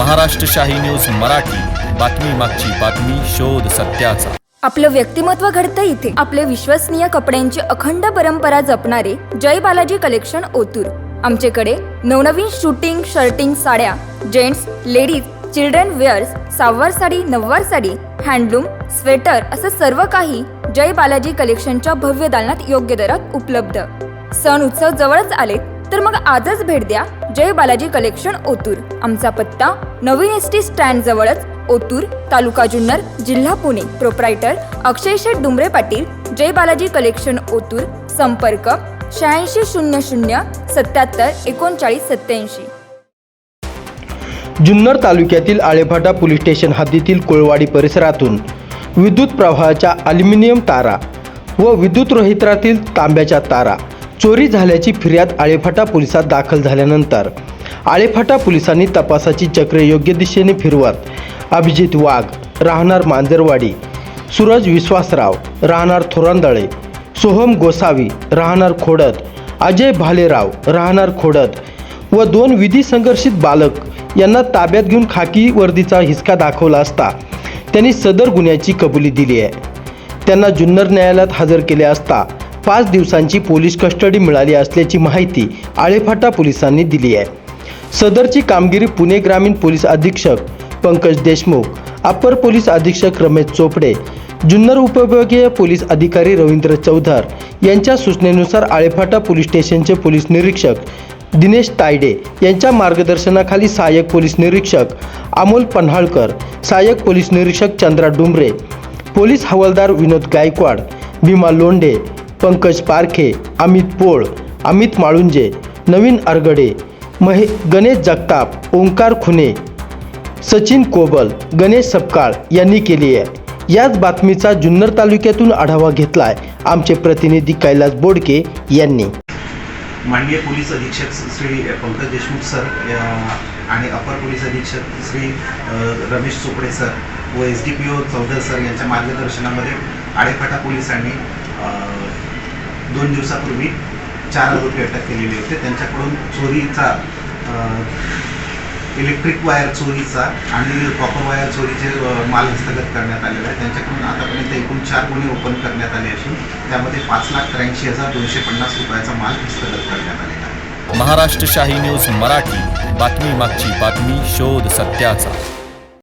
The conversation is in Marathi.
महाराष्ट्रशाही न्यूज मराठी. बातमी मागची बातमी शोध सत्याचा. आपलं व्यक्तिमत्व घडतं इथे. आपले विश्वसनीय कपड्यांची अखंड परंपरा जपणारे जय बालाजी कलेक्शन ओतूर. आमच्याकडे नवनवीन शूटिंग शर्टिंग साड्या gents ladies children wears सहावार sari नववार sari handloom sweater असं सर्व काही जय बालाजी कलेक्शनच्या भव्य दालनात योग्य दरात उपलब्ध. सण उत्सव जवळच आले तर मग आजच भेट द्या. जय बालाजी कलेक्शन ओतूर. आमचा पत्ता नवीन एस टी स्टँड जवळच ओतूर तालुका जुन्नर जिल्हा पुणे. प्रोप्रायटर अक्षय शेठ डुंबरे पाटील. जय बालाजी कलेक्शन ओतूर. संपर्क शहाऐंशी शून्य शून्य सत्याहत्तर एकोणचाळीस सत्याऐंशी. जुन्नर तालुक्यातील आळेफाटा पोलीस स्टेशन हद्दीतील कोळवाडी परिसरातून विद्युत प्रवाहाच्या अल्युमिनियम तारा व विद्युत रोहित्रातील तांब्याच्या तारा चोरी झाल्याची फिर्याद आळेफाटा पोलिसात दाखल झाल्यानंतर आळेफाटा पोलिसांनी तपासाची चक्रे योग्य दिशेने फिरवत अभिजित वाघ राहणार मांजरवाडी सूरज विश्वासराव राहणार थोरांदळे सोहम गोसावी राहणार खोडत अजय भालेराव राहणार खोडत व दोन विधी संघर्षित बालक यांना ताब्यात घेऊन खाकी वर्दीचा हिसका दाखवला असता त्यांनी सदर गुन्ह्याची कबुली दिली आहे. त्यांना जुन्नर न्यायालयात हजर केले असता पाच दिवसांची पोलीस कस्टडी मिळाली असल्याची माहिती आळेफाटा पोलिसांनी दिली आहे. सदरची कामगिरी पुणे ग्रामीण पोलीस अधीक्षक पंकज देशमुख अप्पर पोलीस अधीक्षक रमेश चोपडे जुन्नर उपविभागीय पोलीस अधिकारी रवींद्र चौधर यांच्या सूचनेनुसार आळेफाटा पोलीस स्टेशनचे पोलीस निरीक्षक दिनेश तायडे यांच्या मार्गदर्शनाखाली सहाय्यक पोलीस निरीक्षक अमोल पन्हाळकर सहाय्यक पोलीस निरीक्षक चंद्रा डुमरे पोलीस हवालदार विनोद गायकवाड भीमा लोंढे पंकज पारखे अमित पोळ अमित माळुंजे नवीन अरगडे महे गणेश जगताप ओंकार खुने सचिन कोबल गणेश सपकाळ यांनी केली आहे. याच बातमीचा जुन्नर तालुक्यातून आढावा घेतलाय आमचे प्रतिनिधी कैलास बोडके यांनी. माननीय पोलीस अधीक्षक श्री पंकज देशमुख सर आणि अपर पोलीस अधीक्षक श्री रमेश चोपडे सर व S D P O Chaudhar sir यांच्या मार्गदर्शनामध्ये आळेफाटा पोलिसांनी दोन दिवसापूर्वी चार आरोपी अटक केलेले होते. त्यांच्याकडून चोरीचा इलेक्ट्रिक वायर चोरीचा आणि कॉपर वायर चोरीचे माल हस्तगत करण्यात आलेला आहे. त्यांच्याकडून आतापर्यंत एकूण चार गुन्हे ओपन करण्यात आले असून त्यामध्ये पाच लाख त्र्याऐंशी हजार दोनशे पन्नास रुपयाचा माल हस्तगत करण्यात आलेला आहे. महाराष्ट्र शाही न्यूज मराठी. बातमी मागची बातमी शोध सत्याचा.